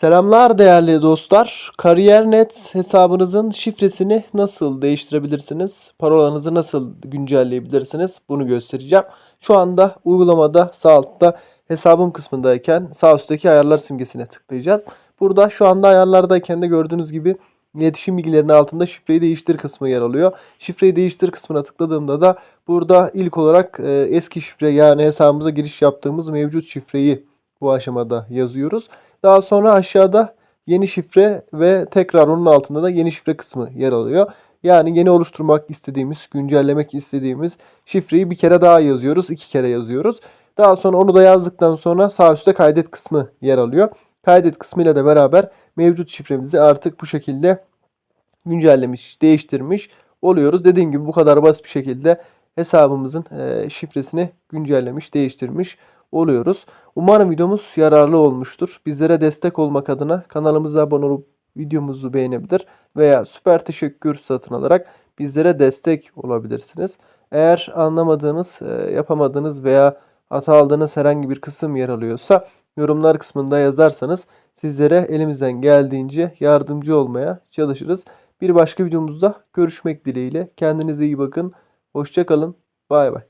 Selamlar değerli dostlar. Kariyer.net hesabınızın şifresini nasıl değiştirebilirsiniz? Parolanızı nasıl güncelleyebilirsiniz? Bunu göstereceğim. Şu anda uygulamada sağ altta hesabım kısmındayken sağ üstteki ayarlar simgesine tıklayacağız. Burada şu anda ayarlardayken de gördüğünüz gibi iletişim bilgilerinin altında şifreyi değiştir kısmı yer alıyor. Şifreyi değiştir kısmına tıkladığımda da burada ilk olarak e, eski şifre yani hesabımıza giriş yaptığımız mevcut şifreyi bu aşamada yazıyoruz. Daha sonra aşağıda yeni şifre ve tekrar onun altında da yeni şifre kısmı yer alıyor. Yani yeni oluşturmak istediğimiz, güncellemek istediğimiz şifreyi bir kere daha yazıyoruz, iki kere yazıyoruz. Daha sonra onu da yazdıktan sonra sağ üstte kaydet kısmı yer alıyor. Kaydet kısmıyla da beraber mevcut şifremizi artık bu şekilde güncellemiş, değiştirmiş oluyoruz. Dediğim gibi bu kadar basit bir şekilde hesabımızın şifresini güncellemiş, değiştirmiş oluyoruz. Umarım videomuz yararlı olmuştur. Bizlere destek olmak adına kanalımıza abone olup videomuzu beğenebilir veya süper teşekkür satın alarak bizlere destek olabilirsiniz. Eğer anlamadığınız, eee, yapamadığınız veya hata aldığınız herhangi bir kısım yer alıyorsa yorumlar kısmında yazarsanız sizlere elimizden geldiğince yardımcı olmaya çalışırız. Bir başka videomuzda görüşmek dileğiyle. Kendinize iyi bakın. Hoşça kalın. Bay bay.